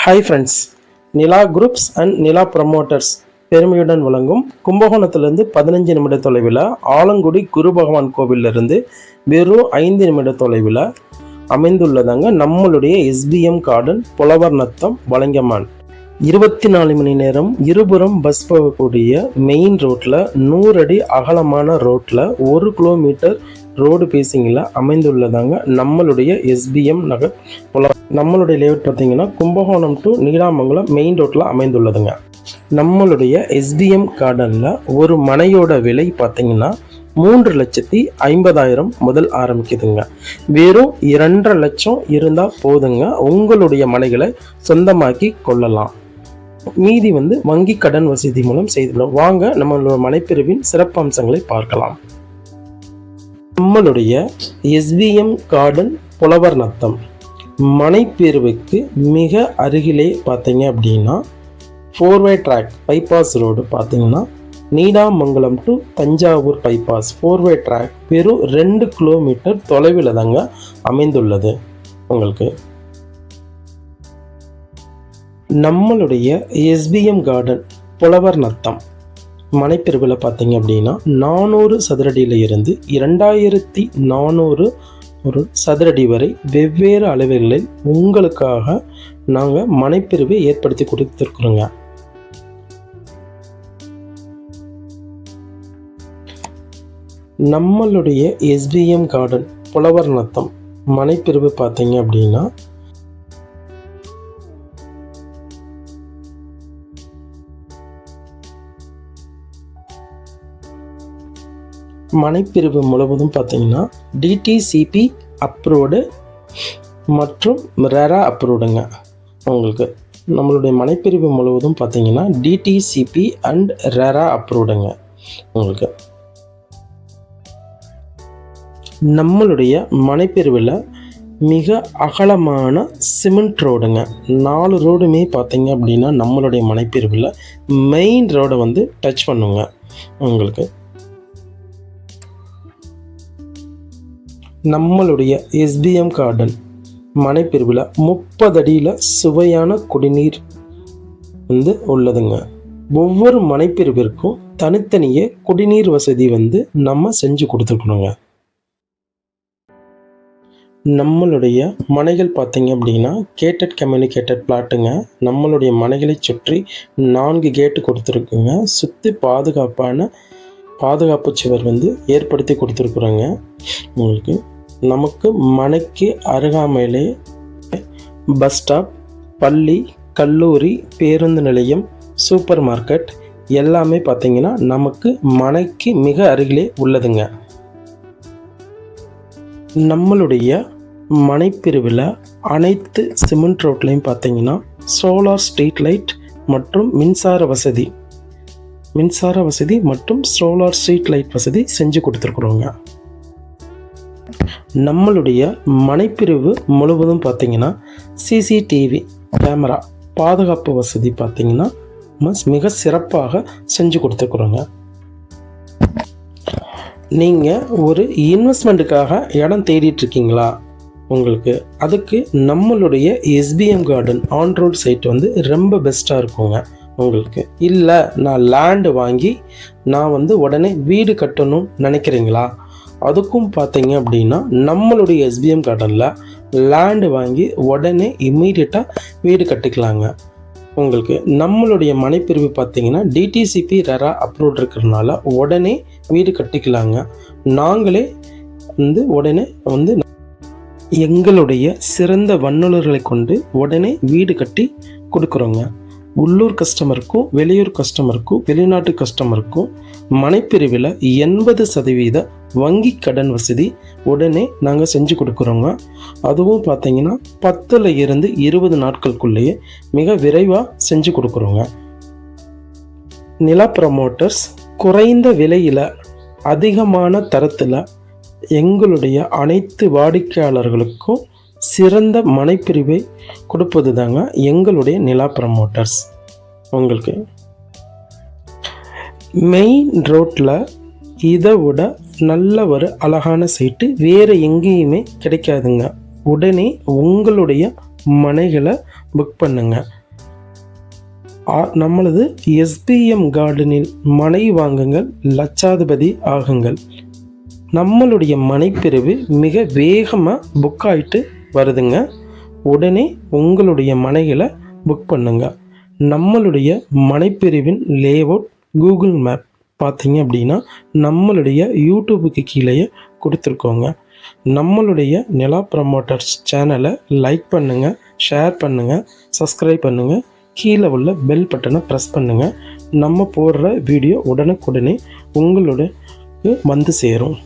Hi friends Nila groups and Nila promoters பெருமையுடன் வழங்கும் கும்பகோணத்திலிருந்து பதினஞ்சு நிமிட தொலைவில் ஆலங்குடி குரு பகவான் கோவிலிருந்து வெறும் ஐந்து நிமிட தொலைவில் அமைந்துள்ளதாங்க நம்மளுடைய எஸ்பிஎம் கார்டன் புலவர் நத்தம் வழங்கமான் இருபத்தி நாலு மணி நேரம் இருபுறம் பஸ் போகக்கூடிய மெயின் ரோட்டில் நூறு அடி அகலமான ரோட்டில் ஒரு கிலோமீட்டர் ரோடு பேசிங்கில் அமைந்துள்ளதாங்க நம்மளுடைய எஸ்பிஎம் நகர். புல நம்மளுடைய லேஅவுட் பார்த்தீங்கன்னா கும்பகோணம் டு நீடாமங்கலம் மெயின் ரோட்டில் அமைந்துள்ளதுங்க. நம்மளுடைய எஸ்பிஎம் கார்டனில் ஒரு மனையோட விலை பார்த்தீங்கன்னா மூன்று லட்சத்தி ஐம்பதாயிரம் முதல் ஆரம்பிக்குதுங்க. வெறும் இரண்டரை லட்சம் இருந்தால் போதுங்க. உங்களுடைய மனைகளை சொந்தமாக்கி கொள்ளலாம். மீதி வந்து வங்கி கடன் வசதி மூலம் செய்துள்ளோம் வாங்க நம்மளோட மனைப்பிரிவின் சிறப்பம்சங்களை பார்க்கலாம். நம்மளுடைய எஸ்பிஎம் கார்டன் புலவர் நத்தம். மனைப்பிரிவுக்கு மிக அருகிலே பார்த்தீங்க அப்படின்னா ஃபோர்வே ட்ராக் பைபாஸ் ரோடு பார்த்தீங்கன்னா Needamangalam to Thanjavur bypass four way track வெறும் ரெண்டு கிலோமீட்டர் தொலைவில் தாங்க அமைந்துள்ளது. உங்களுக்கு நம்மளுடைய எஸ்பிஎம் கார்டன் புலவர் நத்தம். மனைப்பிரிவில் பார்த்தீங்க அப்படின்னா நானூறு சதுரடியில் இருந்து இரண்டாயிரத்தி நானூறு ஒரு சதுரடி வரை வெவ்வேறு அளவுகளில் உங்களுக்காக நாங்கள் மனைப்பிரிவை ஏற்படுத்தி கொடுத்துருக்குறோங்க. நம்மளுடைய எஸ்பிஎம் கார்டன் புலவர் நத்தம் மனைப்பிரிவு பார்த்தீங்க அப்படின்னா மனைப்பிரிவு முழுவதும் பார்த்தீங்கன்னா டிடிசிபி அப்ரூவ்டு மற்றும் ரெரா அப்ரூவ்டுங்க உங்களுக்கு நம்மளுடைய மனைப்பிரிவு முழுவதும் பார்த்தீங்கன்னா டிடிசிபி அண்ட் ரெரா அப்ரூவ்டுங்க உங்களுக்கு நம்மளுடைய மனைப்பிரிவில் மிக அகலமான சிமெண்ட் ரோடுங்க நாலு ரோடுமே பார்த்தீங்க அப்படின்னா நம்மளுடைய மனைப்பிரிவில் மெயின் ரோடை வந்து டச் பண்ணுங்க. உங்களுக்கு நம்மளுடைய எஸ்பிஎம் கார்டன் மனைப்பிரிவில் முப்பது அடியில் சுவையான குடிநீர் வந்து உள்ளதுங்க. ஒவ்வொரு மனைப்பிரிவிற்கும் தனித்தனியே குடிநீர் வசதி வந்து நம்ம செஞ்சு கொடுத்துருக்கணுங்க. நம்மளுடைய மனைகள் பார்த்தீங்க அப்படின்னா கேட்டட் கம்யூனிகேட்டட் பிளாட்டுங்க. நம்மளுடைய மனைகளை சுற்றி நான்கு கேட்டு கொடுத்துருக்குங்க. சுற்றி பாதுகாப்பான பாதுகாப்பு சுவர் வந்து ஏற்படுத்தி கொடுத்துருக்குறாங்க. உங்களுக்கு நமக்கு மனைக்கு அருகாமையிலே பஸ் ஸ்டாப் பள்ளி கல்லூரி பேருந்து நிலையம் சூப்பர் மார்க்கெட் எல்லாமே பார்த்திங்கன்னா நமக்கு மனைக்கு மிக அருகிலே உள்ளதுங்க. நம்மளுடைய மனைப்பிரிவில் அனைத்து சிமெண்ட் ரோட்லையும் பார்த்தீங்கன்னா சோலார் ஸ்ட்ரீட் லைட் மற்றும் மின்சார வசதி மின்சார வசதி மற்றும் சோலார் ஸ்ட்ரீட் லைட் வசதி செஞ்சு கொடுத்துருக்குறோங்க. நம்மளுடைய மனைப்பிரிவு முழுவதும் பார்த்தீங்கன்னா சிசிடிவி கேமரா பாதுகாப்பு வசதி பார்த்தீங்கன்னா மிக சிறப்பாக செஞ்சு கொடுத்துருக்குறோங்க. நீங்கள் ஒரு இன்வெஸ்ட்மெண்ட்டுக்காக இடம் தேடிட்டு இருக்கீங்களா உங்களுக்கு அதுக்கு நம்மளுடைய SPM garden on road side வந்து ரொம்ப பெஸ்ட்டாக இருக்குங்க. உங்களுக்கு. இல்லை நான் லேண்டு வாங்கி நான் வந்து உடனே வீடு கட்டணும்னு நினைக்கிறீங்களா? அதுக்கும் பார்த்தீங்க அப்படின்னா நம்மளுடைய எஸ்பிஎம் கார்டனில் லேண்டு வாங்கி உடனே இம்மீடியட்டாக வீடு கட்டிக்கலாங்க. உங்களுக்கு நம்மளுடைய மனைப்பிரிவு பார்த்தீங்கன்னா டிடிசிபி ரெரா அப்ரூவ் இருக்கிறதுனால உடனே வீடு கட்டிக்கலாங்க. நாங்களே வந்து உடனே வந்து எங்களுடைய சிறந்த வன்னுலர்களை கொண்டு உடனே வீடு கட்டி கொடுக்குறோங்க. உள்ளூர் கஸ்டமருக்கும் வெளியூர் கஸ்டமருக்கும் வெளிநாட்டு கஸ்டமருக்கும் மனைப்பிரிவில் எண்பது சதவீத வங்கி கடன் வசதி உடனே நாங்கள் செஞ்சு கொடுக்குறோங்க. அதுவும் பார்த்தீங்கன்னா பத்தில் இருந்து இருபது நாட்களுக்குள்ளேயே மிக விரைவாக செஞ்சு கொடுக்குறோங்க. நில ப்ரமோட்டர்ஸ் குறைந்த விலையில் அதிகமான தரத்தில் எங்களுடைய அனைத்து வாடிக்கையாளர்களுக்கும் சிறந்த மனைப்பிரிவை கொடுப்பது தாங்க எங்களுடைய நிலா ப்ரமோட்டர்ஸ் உங்களுக்கு மெயின் ரோட்டில் இதை விட நல்ல ஒரு அழகான சைட்டு வேறு எங்கேயுமே கிடைக்காதுங்க. உடனே உங்களுடைய மனைகளை புக் பண்ணுங்கள் ஆ- நம்மளது எஸ்பிஎம் கார்டனில் மனை வாங்குங்கள் லட்சாதிபதி ஆகுங்கள். நம்மளுடைய மனைப்பிரிவு மிக வேகமாக புக் ஆகிட்டு வருதுங்க. உடனே உங்களுடைய மனைகளை புக் பண்ணுங்க. நம்மளுடைய மனைப்பிரிவின் லேஅவுட் கூகுள் மேப் பார்த்தீங்க அப்படின்னா நம்மளுடைய யூடியூபுக்கு கீழேயே கொடுத்துருக்கோங்க. நம்மளுடைய நிலா ப்ரமோட்டர்ஸ் சேனலை லைக் பண்ணுங்கள் ஷேர் பண்ணுங்கள் சப்ஸ்கிரைப் பண்ணுங்கள் கீழே உள்ள பெல் பட்டனை ப்ரெஸ் பண்ணுங்கள் நம்ம போடுற வீடியோ உடனுக்குடனே உங்களோட வந்து சேரும்.